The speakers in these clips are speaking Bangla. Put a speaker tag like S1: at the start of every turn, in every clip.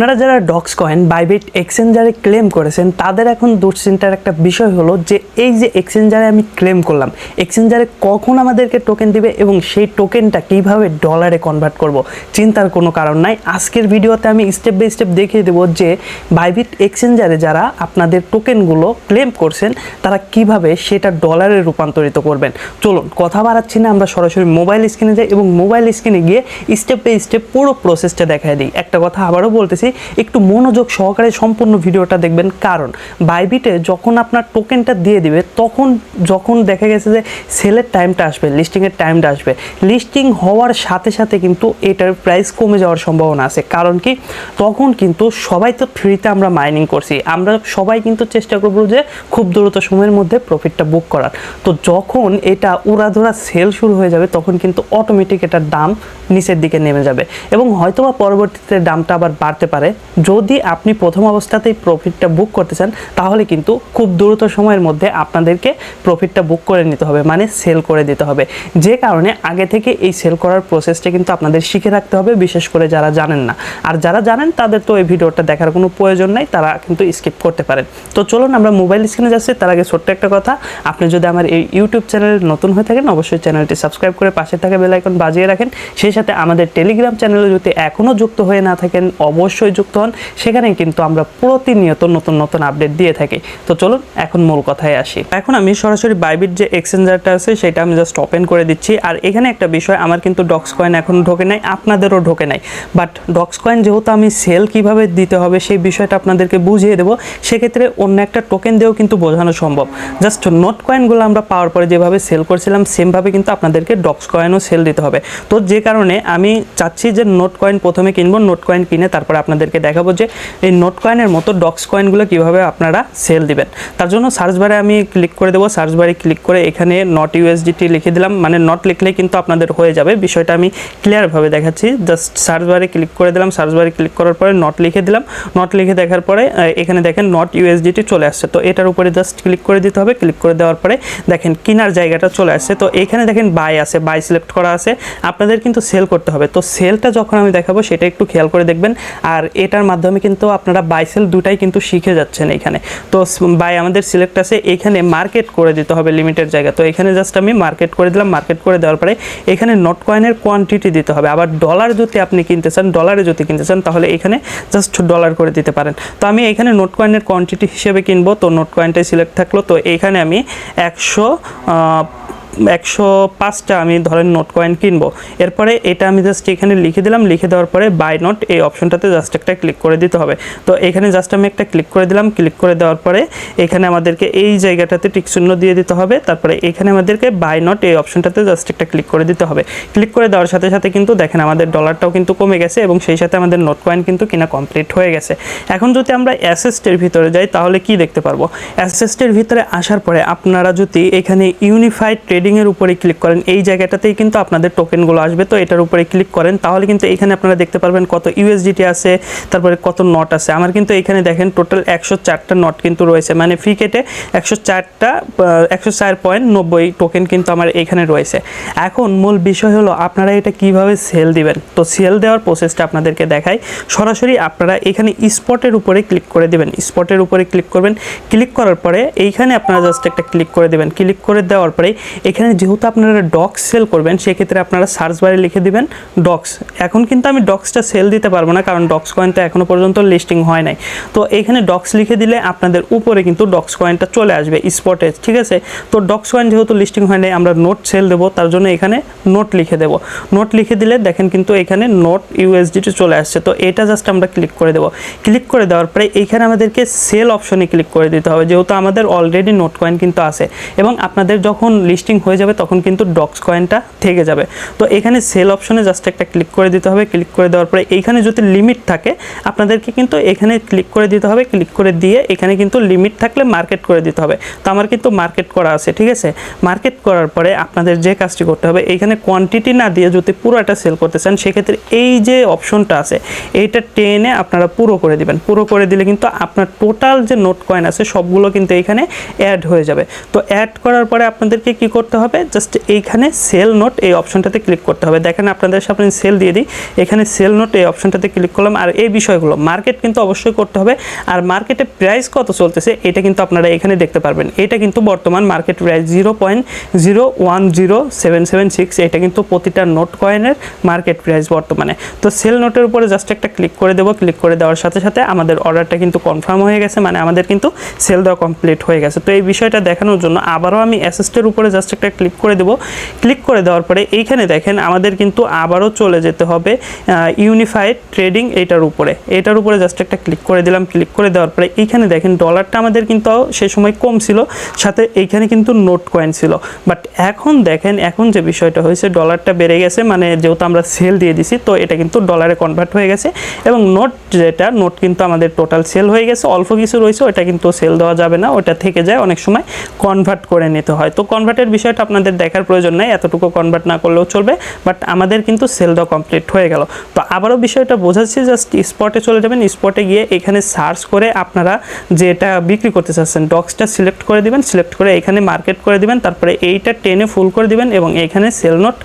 S1: আপনারা যারা ডক্স কয়েন বাইবিট এক্সচেঞ্জারে ক্লেম করেছেন, তাদের এখন দুশ্চিন্তার একটা বিষয় হলো যে এই যে এক্সচেঞ্জারে আমি ক্লেম করলাম এক্সচেঞ্জারে কখন আমাদেরকে টোকেন দিবে এবং সেই টোকেনটা কীভাবে ডলারে কনভার্ট করব, চিন্তার কোনো কারণ নাই। আজকের ভিডিওতে আমি স্টেপ বাই স্টেপ দেখিয়ে দেবো যে বাইবিট এক্সচেঞ্জারে যারা আপনাদের টোকেনগুলো ক্লেম করছেন, তারা কীভাবে সেটা ডলারে রূপান্তরিত করবেন। চলুন, কথা বাড়াচ্ছি না, আমরা সরাসরি মোবাইল স্ক্রিনে যাই এবং মোবাইল স্ক্রিনে গিয়ে স্টেপ বাই স্টেপ পুরো প্রসেসটা দেখায় দিই। একটা কথা আবারও বলতেছি একটু মনোযোগ সহকারে সম্পূর্ণ ভিডিওটা দেখবেন। কারণ বাইবিটে যখন আপনার টোকেনটা দিয়ে দিবে, তখন যখন দেখা গেছে যে সেলের টাইমটা আসবে, লিস্টিংয়ের টাইমটা আসবে। লিস্টিং হওয়ার সাথে সাথে কিন্তু এটার প্রাইস কমে যাওয়ার সম্ভাবনা আছে। কারণ কি? তখন কিন্তু সবাই তো ফ্রিতে আমরা মাইনিং করছি। আমরা সবাই কিন্তু চেষ্টা করব যে খুব দ্রুত সময়ের মধ্যে প্রফিটটা বুক করার। তো যখন এটা উড়াধুরা সেল শুরু হয়ে যাবে, তখন কিন্তু অটোমেটিক এটার দাম নিচের দিকে নেমে যাবে। এবং হয়তোবা পরবর্তীতে দামটা আবার বাড়তে পারে। যদি আপনি প্রথম অবস্থাতেই প্রফিটটা বুক করতে চান, তাহলে কিন্তু খুব দ্রুত সময়ের মধ্যে আপনাদেরকে প্রফিটটা বুক করে নিতে হবে মানে সেল করে দিতে হবে। যে কারণে আগে থেকে এই সেল করার প্রসেসটা কিন্তু আপনাদের শিখে রাখতে হবে, বিশেষ করে যারা জানেন না। আর যারা জানেন, তাদের তো এই ভিডিওটা দেখার কোনো প্রয়োজন নাই, তারা কিন্তু স্কিপ করতে পারেন। তো চলুন আমরা মোবাইল স্ক্রিনে যাচ্ছি, তার আগে ছোট্ট একটা কথা। আপনি যদি আমার এই ইউটিউব চ্যানেল নতুন হয়ে থাকেন, অবশ্যই চ্যানেলটি সাবস্ক্রাইব করে পাশে থাকা বেল আইকন বাজিয়ে রাখেন। সেই সাথে আমাদের টেলিগ্রাম চ্যানেলে যদি এখনও যুক্ত হয়ে না থাকেন, অবশ্যই যুক্ত হন। সেখানে কিন্তু আমরা প্রতিনিয়ত নতুন নতুন আপডেট দিয়ে থাকি। তো চলুন এখন মূল কথায় আসি। এখন আমি সরাসরি বাইবিট যে এক্সচেঞ্জারটা আছে, সেটা আমি জাস্ট ওপেন করে দিচ্ছি। আর এখানে একটা বিষয়, আমার কিন্তু ডক্স কয়েন এখন ঢোকে নাই, আপনাদেরও ঢোকে নাই। বাট ডক্স কয়েন যেহেতু আমি সেল কীভাবে দিতে হবে, সেই বিষয়টা আপনাদেরকে বুঝিয়ে দেবো। সেক্ষেত্রে অন্য একটা টোকেন দিয়েও কিন্তু বোঝানো সম্ভব। জাস্ট নোট কয়েনগুলো আমরা পাওয়ার পরে যেভাবে সেল করছিলাম সেমভাবে কিন্তু আপনাদেরকে ডক্স কয়েনও সেল দিতে হবে। তো যে কারণে আমি চাচ্ছি যে নোট কয়েন প্রথমে কিনবো নোট কয়েন কিনে তারপরে আপনাদেরকে দেখাবো যে এই নোট কয়েনের মতো ডক্স কয়েনগুলো কীভাবে আপনারা সেল দিবেন। তার জন্য সার্চ বারে আমি ক্লিক করে দেবো। সার্চ বারে ক্লিক করে এখানে নট ইউএসডিটি লিখে দিলাম। মানে নট লিখলে কিন্তু আপনাদের হয়ে যাবে। বিষয়টা আমি ক্লিয়ারভাবে দেখাচ্ছি। জাস্ট সার্চ বারে ক্লিক করে দিলাম। সার্চ বারে ক্লিক করার পরে নট লিখে দিলাম। নট লিখে দেখার পরে এখানে দেখেন নট ইউএসডিটি চলে আসছে। তো এটার উপরে জাস্ট ক্লিক করে দিতে হবে। ক্লিক করে দেওয়ার পরে দেখেন কেনার জায়গাটা চলে আসছে। তো এখানে দেখেন বাই আছে। বাই সিলেক্ট করা আছে। আপনাদের কিন্তু সেল করতে হবে। তো সেলটা যখন আমি দেখাবো সেটা একটু খেয়াল করে দেখবেন। আর এটার মাধ্যমে কিন্তু আপনারা বাইসেল দুটাই কিন্তু শিখে যাচ্ছেন এখানে। তো বাই আমাদের সিলেক্ট আছে, এখানে মার্কেট করে দিতে হবে লিমিটেড জায়গা। তো এখানে জাস্ট আমি মার্কেট করে দিলাম মার্কেট করে দেওয়ার পরে এখানে নোট কয়েনের কোয়ান্টিটি দিতে হবে। আবার ডলার যদি আপনি কিনতে চান ডলারে যদি কিনতে চান, তাহলে এখানে জাস্ট ডলার করে দিতে পারেন। তো আমি এখানে নোট কয়েনের কোয়ান্টিটি হিসেবে কিনবো। তো নোট কয়েনটাই সিলেক্ট থাকল। তো এখানে আমি একশো একশো পাঁচটা আমি ধরেন নোট কয়েন কিনবো। এরপরে এটা আমি জাস্ট এখানে লিখে দিলাম, লিখে দেওয়ার পরে বাই নোট এই অপশনটাতে জাস্ট একটা ক্লিক করে দিতে হবে। তো এখানে জাস্ট আমি একটা ক্লিক করে দিলাম ক্লিক করে দেওয়ার পরে এখানে আমাদেরকে এই জায়গাটাতে টিকশূন্য দিয়ে দিতে হবে। তারপরে এখানে আমাদেরকে বাই নোট এই অপশনটাতে জাস্ট একটা ক্লিক করে দিতে হবে। ক্লিক করে দেওয়ার সাথে সাথে কিন্তু দেখেন আমাদের ডলারটাও কিন্তু কমে গেছে এবং সেই সাথে আমাদের নোট কয়েন কিন্তু কিনা কমপ্লিট হয়ে গেছে। এখন যদি আমরা অ্যাসেস্টের ভিতরে যাই তাহলে কি দেখতে পারব? অ্যাসেস্টের ভিতরে আসার পরে আপনারা যদি এখানে ইউনিফাইড ট্রেডিংয়ের উপরে ক্লিক করেন, এই জায়গাটাতেই কিন্তু আপনাদের টোকেনগুলো আসবে। তো এটার উপরে ক্লিক করেন, তাহলে কিন্তু এখানে আপনারা দেখতে পারবেন কত ইউএসডিটি আছে, তারপরে কত নট আছে। আমার কিন্তু এখানে দেখেন টোটাল একশো চারটা নট কিন্তু রয়েছে। মানে ফি কেটে একশো চারটা একশো চার পয়েন্ট নব্বই টোকেন কিন্তু আমার এখানে রয়েছে। এখন মূল বিষয় হলো আপনারা এটা কীভাবে সেল দিবেন? তো সেল দেওয়ার প্রসেসটা আপনাদেরকে দেখাই। সরাসরি আপনারা এখানে স্পটের উপরে ক্লিক করে দেবেন। স্পটের উপরে ক্লিক করবেন। ক্লিক করার পরে এইখানে আপনারা জাস্ট একটা ক্লিক করে দেবেন। ক্লিক করে দেওয়ার পরে এখানে যেহেতু আপনারা ডক্স সেল করবেন, সেক্ষেত্রে আপনারা সার্চ বারে লিখে দিবেন ডক্স এখন কিন্তু আমি ডক্সটা সেল দিতে পারব না, কারণ ডক্স কয়েনটা এখনও পর্যন্ত লিস্টিং হয় নাই। তো এখানে ডক্স লিখে দিলে আপনাদের উপরে কিন্তু ডক্স কয়েনটা চলে আসবে স্পটে ঠিক আছে? তো ডক্স কয়েন যেহেতু লিস্টিং হয় নাই, আমরা নোট সেল দেবো, তার জন্য এখানে নোট লিখে দেবো। নোট লিখে দিলে দেখেন কিন্তু এখানে নোট ইউএসডিটি চলে আসছে, তো এটা জাস্ট আমরা ক্লিক করে দেবো। ক্লিক করে দেওয়ার পরে এইখানে আমাদেরকে সেল অপশনে ক্লিক করে দিতে হবে, যেহেতু আমাদের অলরেডি নোট কয়েন কিন্তু আছে। এবং আপনাদের যখন লিস্টিং হয়ে যাবে, তখন কিন্তু ডক্স কয়েনটা থেকে যাবে। তো এখানে সেল অপশনে জাস্ট একটা ক্লিক করে দিতে হবে ক্লিক করে দেওয়ার পরে এইখানে যদি লিমিট থাকে, আপনাদেরকে কিন্তু এখানে ক্লিক করে দিতে হবে ক্লিক করে দিয়ে এখানে কিন্তু লিমিট থাকলে মার্কেট করে দিতে হবে। তো আমার কিন্তু মার্কেট করা আছে, ঠিক আছে? মার্কেট করার পরে আপনাদের যে কাজটি করতে হবে এইখানে কোয়ান্টিটি না দিয়ে যদি পুরোটা সেল করতে চান, সেক্ষেত্রে এই যে অপশনটা আছে, এইটা টেনে আপনারা পুরো করে দিবেন। পুরো করে দিলে কিন্তু আপনার টোটাল যে নোট কয়েন আছে, সবগুলো কিন্তু এখানে অ্যাড হয়ে যাবে। তো অ্যাড করার পরে আপনাদেরকে কী করতে করতে হবে জাস্ট এইখানে সেল নোট এই অপশনটাতে ক্লিক করতে হবে। দেখেন আপনাদের সামনে সেল দিয়ে দিই। এখানে সেল নোট এই অপশনটাতে ক্লিক করলাম। আর এই বিষয়গুলো মার্কেট কিন্তু অবশ্যই করতে হবে। আর মার্কেটে প্রাইস কত চলতেছে, এটা কিন্তু আপনারা এখানে দেখতে পারবেন। এটা কিন্তু বর্তমান market price zero point zero one zero seven seven six এটা কিন্তু প্রতিটা নোট কয়েনের মার্কেট প্রাইস বর্তমানে। তো সেল নোটের উপরে জাস্ট একটা ক্লিক করে দেবো। ক্লিক করে দেওয়ার সাথে সাথে আমাদের অর্ডারটা কিন্তু কনফার্ম হয়ে গেছে মানে আমাদের কিন্তু সেল দেওয়া কমপ্লিট হয়ে গেছে। তো এই বিষয়টা দেখানোর জন্য আবারও আমি অ্যাসেস্টের উপরে জাস্ট একটা ক্লিক করে দেবো। ক্লিক করে দেওয়ার পরে এইখানে দেখেন আমাদের কিন্তু আবারও চলে যেতে হবে ইউনিফাইড ট্রেডিং এটার উপরে। এটার উপরে জাস্ট একটা ক্লিক করে দিলাম ক্লিক করে দেওয়ার পরে এইখানে দেখেন ডলারটা আমাদের কিন্তু সে সময় কম ছিল, সাথে এইখানে কিন্তু নোট কয়েন ছিল। বাট এখন দেখেন, এখন যে বিষয়টা হয়েছে ডলারটা বেড়ে গেছে মানে যেহেতু আমরা সেল দিয়ে দিছি, তো এটা কিন্তু ডলারে কনভার্ট হয়ে গেছে এবং নোট যেটা নোট কিন্তু আমাদের টোটাল সেল হয়ে গেছে, অল্প কিছু রয়েছে, ওটা কিন্তু সেল দেওয়া যাবে না, ওটা থেকে যায় অনেক সময় কনভার্ট করে নিতে হয়। তো কনভার্টের বিষয়টা আপনাদের দেখার প্রয়োজন নেই, এতটুকু কনভার্ট না করলেও চলবে বাট আমাদের কিন্তু সেল দেওয়া কমপ্লিট হয়ে গেল। তো আবারও বিষয়টা বোঝাচ্ছি জাস্ট স্পটে চলে যাবেন স্পটে গিয়ে এখানে সার্চ করে আপনারা যেটা বিক্রি করতে চাচ্ছেন ডক্সটা সিলেক্ট করে দিবেন সিলেক্ট করে এখানে মার্কেট করে দিবেন, তারপরে এইটা টেনে ফুল করে দিবেন এবং এখানে সেল নোট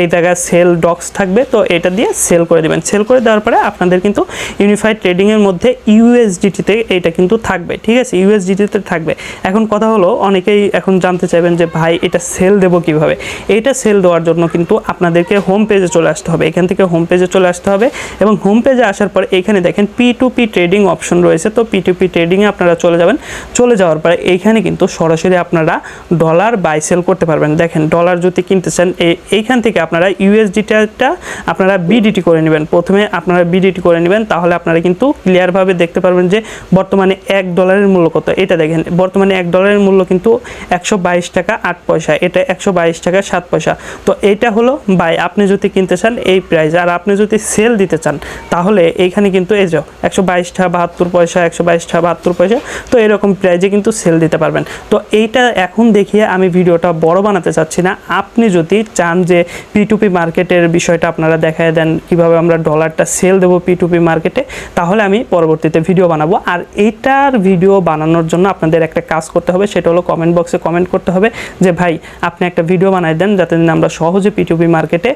S1: এই জায়গায় সেল ডক্স থাকবে, তো এটা দিয়ে সেল করে দিবেন। সেল করে দেওয়ার পরে আপনাদের কিন্তু ইউনিফাইড ট্রেডিংয়ের মধ্যে ইউএসডিটিতে এটা কিন্তু থাকবে, ঠিক আছে? ইউএসডিটিতে থাকবে। এখন কথা হলো, অনেকেই এখন জানতে চাইবেন যে, ভাই, এটা সেল দেবো কীভাবে? এইটা সেল দেওয়ার জন্য কিন্তু আপনাদেরকে হোম পেজে চলে আসতে হবে। এখান থেকে হোম পেজে চলে আসতে হবে এবং হোম পেজে আসার পর এখানে দেখেন P to P trading option রয়েছে। তো পি টু পি ট্রেডিংয়ে আপনারা চলে যাবেন। চলে যাওয়ার পরে এইখানে কিন্তু সরাসরি আপনারা ডলার বাই সেল করতে পারবেন। দেখেন ডলার যদি কিনতে চান এই- এইখান থেকে আপনারা ইউএসডিটা আপনারা বিডিটি করে নেবেন। প্রথমে আপনারা বিডিটি করে নেবেন, তাহলে আপনারা কিন্তু ক্লিয়ারভাবে দেখতে পারবেন যে বর্তমানে এক ডলারের মূল্য কত। এটা দেখেন, বর্তমানে এক ডলারের মূল্য কিন্তু একশো বাইশ টাকা আট পয়সা। এটা একশো বাইশ টাকা, সাত পয়সা। তো এইটা হলো বাই আপনি যদি কিনতে চান এই প্রাইস আর আপনি যদি সেল দিতে চান, তাহলে এইখানে কিন্তু এই যে একশো বাইশ টাকা, বাহাত্তর পয়সা, একশো বাইশ টাকা, বাহাত্তর পয়সা, তো এরকম প্রাইজে কিন্তু সেল দিতে পারবেন। তো এইটা এখন দেখিয়ে আমি ভিডিওটা বড় বানাতে চাচ্ছি না। আপনি যদি চান যে পি টু পি মার্কেটের বিষয়টা আপনারা দেখায় দেন, কীভাবে আমরা ডলারটা সেল দেবো পি টু পি মার্কেটে তাহলে আমি পরবর্তীতে ভিডিও বানাবো। আর এইটার ভিডিও বানানোর জন্য আপনাদের একটা কাজ করতে হবে, সেটা হলো কমেন্ট বক্সে কমেন্ট করতে হবে যে, ভাই আপনি একটা ভিডিও বানাই দেন যাতে আমরা সহজে পি টু পি মার্কেটে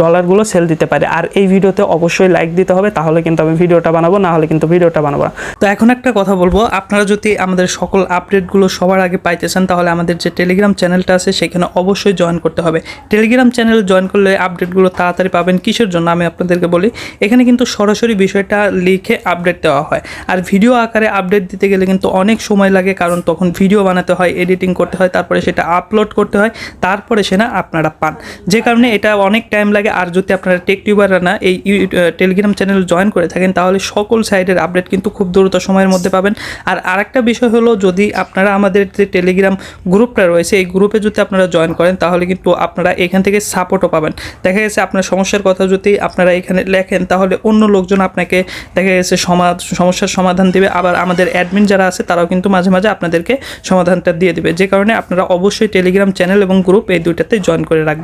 S1: ডলারগুলো সেল দিতে পারি। আর এই ভিডিওতে অবশ্যই লাইক দিতে হবে, তাহলে কিন্তু আমি ভিডিওটা বানাবো, না হলে কিন্তু ভিডিওটা বানাবো না। তো এখন একটা কথা বলব, আপনারা যদি আমাদের সকল আপডেটগুলো সবার আগে পাইতে চান, তাহলে আমাদের যে টেলিগ্রাম চ্যানেলটা আছে, সেখানে অবশ্যই জয়েন করতে হবে। টেলিগ্রাম চ্যানেল জয়েন করলে আপডেটগুলো তাড়াতাড়ি পাবেন কিসের জন্য, আমি আপনাদেরকে বলি। এখানে কিন্তু সরাসরি বিষয়টা লিখে আপডেট দেওয়া হয়। আর ভিডিও আকারে আপডেট দিতে গেলে কিন্তু অনেক সময় লাগে, কারণ তখন ভিডিও বানাতে হয় এডিটিং করতে হয়, তারপরে সেটা আপলোড করতে হয়, তারপরে সেটা আপনারা পান। যে কারণে এটা অনেক টাইম লাগে, আর যদি আপনারা টেক টিউবাররা না এই টেলিগ্রাম চ্যানেল জয়েন করে থাকেন, তাহলে সকল সাইডের আপডেট কিন্তু খুব দ্রুত সময়ের মধ্যে পাবেন। আর আরেকটা বিষয় হলো, যদি আপনারা আমাদের যে টেলিগ্রাম গ্রুপটা রয়েছে, এই গ্রুপে যদি আপনারা জয়েন করেন, তাহলে কিন্তু আপনারা এখান থেকে সাপোর্টও পাবেন। দেখা গেছে আপনার সমস্যার কথা যদি আপনারা এখানে লেখেন, তাহলে অন্য লোকজন আপনাকে দেখা গেছে সমা- সমস্যার সমাধান দেবে। আবার আমাদের অ্যাডমিন যারা আছে, তারাও কিন্তু মাঝে মাঝে আপনাদেরকে সমাধানটা দিয়ে দেবে। যে কারণে আপনারা অবশ্যই টেলিগ্রাম চ্যানেল এবং গ্রুপ এই দুইটাতে জয়েন করে রাখবেন।